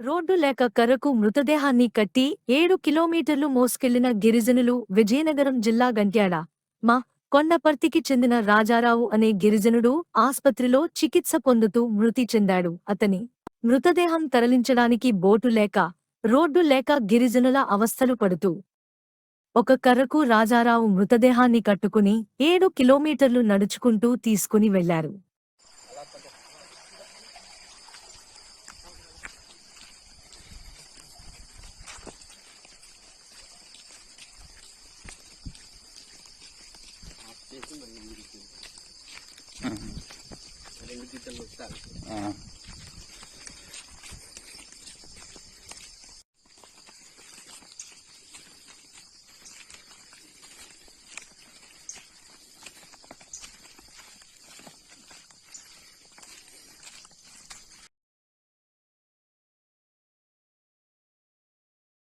Road లేక కర్రకు మృతదేహాన్ని కట్టి ఏడు కిలోమీటర్లు మోసుకెళ్ళిన గిరిజనులు విజయనగరం జిల్లా గంట్యాడ. మా. కొండపర్తికి చెందిన రాజారావు అనే గిరిజనుడు ఆస్పత్రిలో చికిత్స పొందుతూ మృతి చెందాడు. అతని మృతదేహం తరలించడానికి బోటు లేక రోడ్డు లేక గిరిజనుల అవస్థలు పడుతూ. ఒక కర్రకు రాజారావు మృతదేహాన్ని కట్టుకుని ఏడు కిలోమీటర్లు నడుచుకుంటూ తీసుకుని వెళ్ళారు. రెండు గిట్టలు వస్తారు